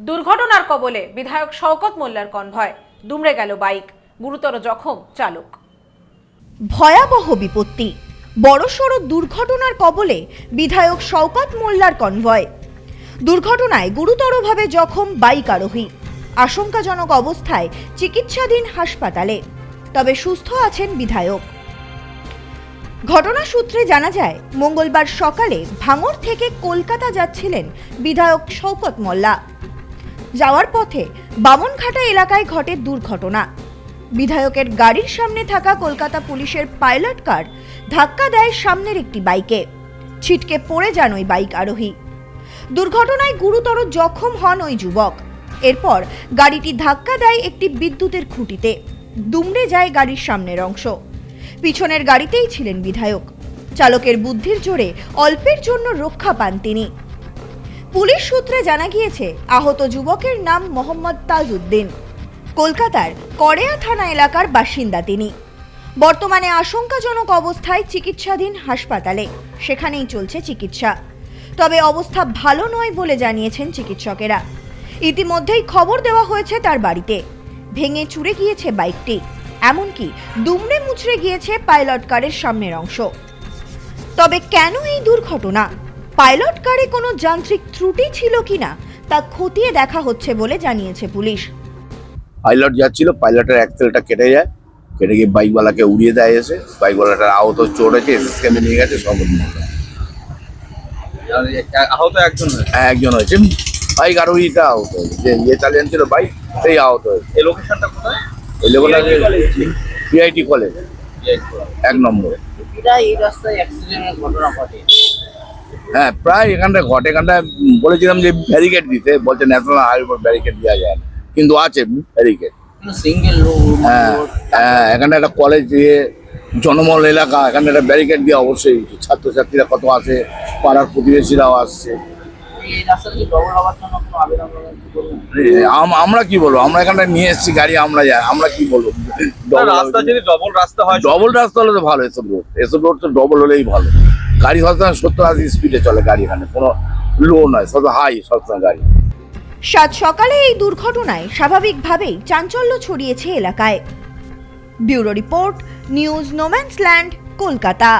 দুর্ঘটনার কবলে বিধায়ক শওকত মোল্লার কনভয়। দুমড়ে গেল বাইক। গুরুতর জখম চালক। ভয়াবহ বিপত্তি। বড়সড় দুর্ঘটনার কবলে বিধায়ক শওকত মোল্লার কনভয়। দুর্ঘটনায় গুরুতরভাবে জখম বাইক আরোহী। আশঙ্কাজনক অবস্থায় চিকিৎসাধীন হাসপাতালে। তবে সুস্থ আছেন বিধায়ক। ঘটনা সূত্রে জানা যায়, মঙ্গলবার সকালে ভাঙড় থেকে কলকাতা যাচ্ছিলেন বিধায়ক শওকত মোল্লা। যাওয়ার পথে বামনঘাটা এলাকায় ঘটে দুর্ঘটনা। বিধায়কের গাড়ির সামনে থাকা কলকাতা পুলিশের পাইলট কার ধাক্কা দেয় সামনের একটি বাইকে। ছিটকে পড়ে যান ওই বাইক আরোহী। দুর্ঘটনায় গুরুতর জখম হন ওই যুবক। এরপর গাড়িটি ধাক্কা দেয় একটি বিদ্যুতের খুঁটিতে। দুমড়ে যায় গাড়ির সামনের অংশ। পিছনের গাড়িতেই ছিলেন বিধায়ক। চালকের বুদ্ধির জোরে অল্পের জন্য রক্ষা পান তিনি। পুলিশ সূত্রে জানা গিয়েছে, আহত যুবকের নাম মোহাম্মদ তাজউদ্দিন। কলকাতার করেয়া থানা এলাকার বাসিন্দা তিনি। বর্তমানে আশঙ্কাজনক অবস্থায় চিকিৎসাধীন হাসপাতালে, সেখানেই চলছে চিকিৎসা। তবে অবস্থা ভালো নয় বলে জানিয়েছেন চিকিৎসকেরা। ইতিমধ্যেই খবর দেওয়া হয়েছে তার বাড়িতে। ভেঙে চুরে গিয়েছে বাইকটি। এমনকি দুমড়ে মুচড়ে গিয়েছে পাইলট কারের সামনের অংশ। তবে কেন এই দুর্ঘটনা? পাইলট কারে কোনো যান্ত্রিক ত্রুটি ছিল কিনা তা খতিয়ে দেখা হচ্ছে বলে জানিয়েছে পুলিশ। পাইলট যাচ্ছিল পাইলটের অ্যাক্সেলটা কেটে যায় কেটে গিয়ে বাইকওয়ালাকে উড়িয়ে দেয় এসে। বাইকওয়ালাটার আহত চোট হয়েছে স্ক্যানে নিয়ে গেছে সব আহত একজন হয়েছে? একজন হয়েছে। বাইক আরোহীটা আহত হয়েছে। যে ইয়ে চালিয়ে ছিল বাইক সেই আহত হয়েছে। এই লোকেশনটা কোথায়? ওই লেভেলটা পিআইটি কলেজ? এক নম্বর। এই রাস্তায় অ্যাক্সিডেন্টের ঘটনা ঘটে। হ্যাঁ প্রায় এখানটায় ঘটে। এখানটায় বলেছিলাম যে ব্যারিকেড দিতে। বলছে ন্যাশনাল হাইওয়ে উপর ব্যারিকেড দেওয়া যায় না। কিন্তু আছে ব্যারিকেড সিঙ্গেল হ্যাঁ হ্যাঁ এখানে একটা কলেজ দিয়ে জনমহল এলাকা এখানে একটা ব্যারিকেড দিয়ে অবশ্যই। ছাত্রছাত্রীরা কত আসে পাড়ার প্রতিবেশীরাও আসছে। আমরা কি বলব? আমরা এখানটা নিয়ে এসেছি গাড়ি আমরা যাই আমরা কি বলব? রাস্তা যদি ডবল রাস্তা হয় ডবল রাস্তা হলে তো ভালো এসব রোড এসব রোড তো ডবল হলেই ভালো। গাড়ি সবসময় সত্তর আশি স্পিডে চলে গাড়ি এখানে। কোনো লো নয় সব হাই সবসময় গাড়ি। সাত সকালে এই দুর্ঘটনায় স্বাভাবিকভাবেই চাঞ্চল্য ছড়িয়েছে এলাকায়। Bureau report, news no man's land Kolkata.